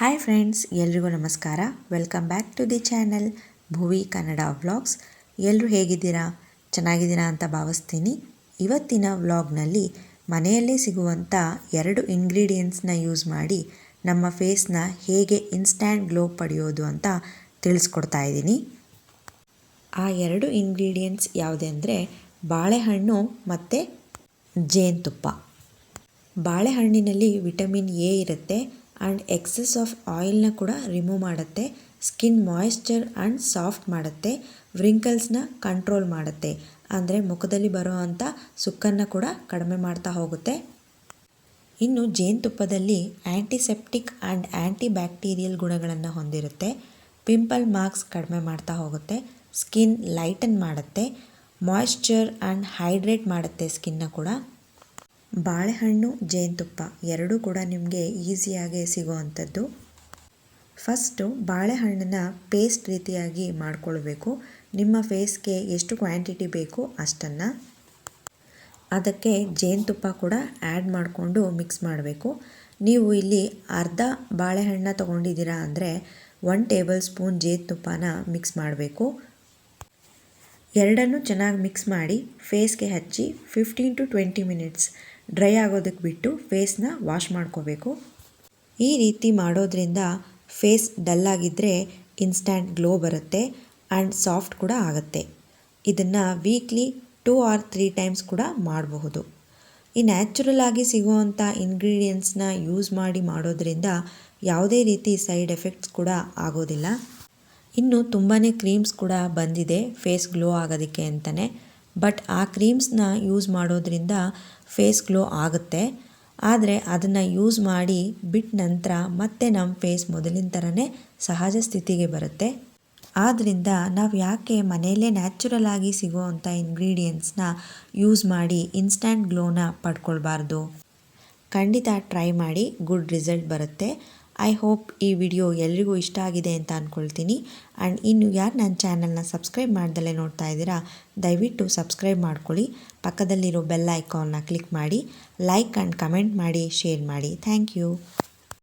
Hi friends ಎಲ್ರಿಗೂ ನಮಸ್ಕಾರ. Welcome back to the channel Bhuvi Kannada vlogs ಎಲ್ಲರೂ ಹೇಗಿದ್ದೀರಾ? ಚೆನ್ನಾಗಿದ್ದೀರಾ ಅಂತ ಭಾವಿಸ್ತೀನಿ. ಇವತ್ತಿನ ವ್ಲಾಗ್ನಲ್ಲಿ ಮನೆಯಲ್ಲೇ ಸಿಗುವಂಥ ಎರಡು ಇಂಗ್ರೀಡಿಯೆಂಟ್ಸ್ನ ಯೂಸ್ ಮಾಡಿ ನಮ್ಮ ಫೇಸ್ನ ಹೇಗೆ ಇನ್ಸ್ಟ್ಯಾಂಟ್ ಗ್ಲೋ ಪಡೆಯೋದು ಅಂತ ತಿಳಿಸ್ಕೊಡ್ತಾ ಇದ್ದೀನಿ. ಆ ಎರಡು ಇಂಗ್ರೀಡಿಯೆಂಟ್ಸ್ ಯಾವುದೆಂದರೆ ಬಾಳೆಹಣ್ಣು ಮತ್ತು ಜೇನುತುಪ್ಪ. ಬಾಳೆಹಣ್ಣಿನಲ್ಲಿ ವಿಟಮಿನ್ ಎ ಇರುತ್ತೆ ಆ್ಯಂಡ್ ಎಕ್ಸೆಸ್ ಆಫ್ ಆಯಿಲ್ನ ಕೂಡ ರಿಮೂವ್ ಮಾಡುತ್ತೆ. ಸ್ಕಿನ್ ಮಾಯಿಶ್ಚರ್ ಆ್ಯಂಡ್ ಸಾಫ್ಟ್ ಮಾಡುತ್ತೆ. ವ್ರಿಂಕಲ್ಸ್ನ ಕಂಟ್ರೋಲ್ ಮಾಡುತ್ತೆ. ಅಂದರೆ ಮುಖದಲ್ಲಿ ಬರುವಂಥ ಸುಕ್ಕನ್ನು ಕೂಡ ಕಡಿಮೆ ಮಾಡ್ತಾ ಹೋಗುತ್ತೆ. ಇನ್ನು ಜೇನುತುಪ್ಪದಲ್ಲಿ ಆ್ಯಂಟಿಸೆಪ್ಟಿಕ್ ಆ್ಯಂಡ್ ಆ್ಯಂಟಿ ಬ್ಯಾಕ್ಟೀರಿಯಲ್ ಗುಣಗಳನ್ನು ಹೊಂದಿರುತ್ತೆ. ಪಿಂಪಲ್ ಮಾರ್ಕ್ಸ್ ಕಡಿಮೆ ಮಾಡ್ತಾ ಹೋಗುತ್ತೆ. ಸ್ಕಿನ್ ಲೈಟನ್ ಮಾಡುತ್ತೆ. ಮಾಯಿಶ್ಚರ್ ಆ್ಯಂಡ್ ಹೈಡ್ರೇಟ್ ಮಾಡುತ್ತೆ ಸ್ಕಿನ್ನ ಕೂಡ. ಬಾಳೆಹಣ್ಣು, ಜೇನುತುಪ್ಪ ಎರಡೂ ಕೂಡ ನಿಮಗೆ ಈಸಿಯಾಗಿ ಸಿಗುವಂಥದ್ದು. ಫಸ್ಟು ಬಾಳೆಹಣ್ಣನ್ನು ಪೇಸ್ಟ್ ರೀತಿಯಾಗಿ ಮಾಡ್ಕೊಳ್ಬೇಕು. ನಿಮ್ಮ ಫೇಸ್ಗೆ ಎಷ್ಟು ಕ್ವಾಂಟಿಟಿ ಬೇಕು ಅಷ್ಟನ್ನು. ಅದಕ್ಕೆ ಜೇನುತುಪ್ಪ ಕೂಡ ಆ್ಯಡ್ ಮಾಡಿಕೊಂಡು ಮಿಕ್ಸ್ ಮಾಡಬೇಕು. ನೀವು ಇಲ್ಲಿ ಅರ್ಧ ಬಾಳೆಹಣ್ಣ ತೊಗೊಂಡಿದ್ದೀರಾ ಅಂದರೆ ಒನ್ ಟೇಬಲ್ ಸ್ಪೂನ್ ಜೇನುತುಪ್ಪನ ಮಿಕ್ಸ್ ಮಾಡಬೇಕು. ಎರಡನ್ನೂ ಚೆನ್ನಾಗಿ ಮಿಕ್ಸ್ ಮಾಡಿ ಫೇಸ್ಗೆ ಹಚ್ಚಿ fifteen to twenty minutes dry ಆಗೋದಕ್ಕೆ ಬಿಟ್ಟು ಫೇಸ್ನ ವಾಶ್ ಮಾಡ್ಕೋಬೇಕು. ಈ ರೀತಿ ಮಾಡೋದ್ರಿಂದ ಫೇಸ್ ಡಲ್ಲಾಗಿದ್ದರೆ ಇನ್ಸ್ಟ್ಯಾಂಟ್ ಗ್ಲೋ ಬರುತ್ತೆ ಆ್ಯಂಡ್ ಸಾಫ್ಟ್ ಕೂಡ ಆಗುತ್ತೆ. ಇದನ್ನು weekly two or three times ಕೂಡ ಮಾಡಬಹುದು. ಈ ನ್ಯಾಚುರಲ್ ಆಗಿ ಸಿಗುವಂಥ ಇಂಗ್ರೀಡಿಯೆಂಟ್ಸ್ನ ಯೂಸ್ ಮಾಡಿ ಮಾಡೋದ್ರಿಂದ ಯಾವುದೇ ರೀತಿ ಸೈಡ್ ಎಫೆಕ್ಟ್ಸ್ ಕೂಡ ಆಗೋದಿಲ್ಲ. ಇನ್ನು ತುಂಬಾ ಕ್ರೀಮ್ಸ್ ಕೂಡ ಬಂದಿದೆ ಫೇಸ್ ಗ್ಲೋ ಆಗೋದಕ್ಕೆ ಅಂತಲೇ ಬಟ್ ಆ ಕ್ರೀಮ್ಸ್ನ ಯೂಸ್ ಮಾಡೋದ್ರಿಂದ ಫೇಸ್ ಗ್ಲೋ ಆಗುತ್ತೆ. ಆದರೆ ಅದನ್ನು ಯೂಸ್ ಮಾಡಿ ಬಿಟ್ಟ ನಂತರ ಮತ್ತೆ ನಮ್ಮ ಫೇಸ್ ಮೊದಲಿನ ಥರನೇ ಸಹಜ ಸ್ಥಿತಿಗೆ ಬರುತ್ತೆ. ಆದ್ದರಿಂದ ನಾವು ಯಾಕೆ ಮನೆಯಲ್ಲೇ ನ್ಯಾಚುರಲ್ ಆಗಿ ಸಿಗೋವಂಥ ಇಂಗ್ರೀಡಿಯೆಂಟ್ಸ್ನ ಯೂಸ್ ಮಾಡಿ ಇನ್ಸ್ಟ್ಯಾಂಟ್ ಗ್ಲೋನ ಪಡ್ಕೊಳ್ಬಾರ್ದು? ಖಂಡಿತ ಟ್ರೈ ಮಾಡಿ ಗುಡ್ ರಿಸಲ್ಟ್ ಬರುತ್ತೆ. ಐ ಹೋಪ್ ಈ ವಿಡಿಯೋ ಎಲ್ರಿಗೂ ಇಷ್ಟ ಆಗಿದೆ ಅಂತ ಅಂದ್ಕೊಳ್ತೀನಿ ಆ್ಯಂಡ್ ಇನ್ನು ಯಾರು ನನ್ನ ಚಾನಲ್ನ ಸಬ್ಸ್ಕ್ರೈಬ್ ಮಾಡ್ದಲೇ ನೋಡ್ತಾ ಇದ್ದೀರಾ, ದಯವಿಟ್ಟು ಸಬ್ಸ್ಕ್ರೈಬ್ ಮಾಡ್ಕೊಳ್ಳಿ. ಪಕ್ಕದಲ್ಲಿರೋ ಬೆಲ್ ಐಕಾನ್ನ ಕ್ಲಿಕ್ ಮಾಡಿ ಲೈಕ್ ಆ್ಯಂಡ್ ಕಮೆಂಟ್ ಮಾಡಿ ಶೇರ್ ಮಾಡಿ. Thank you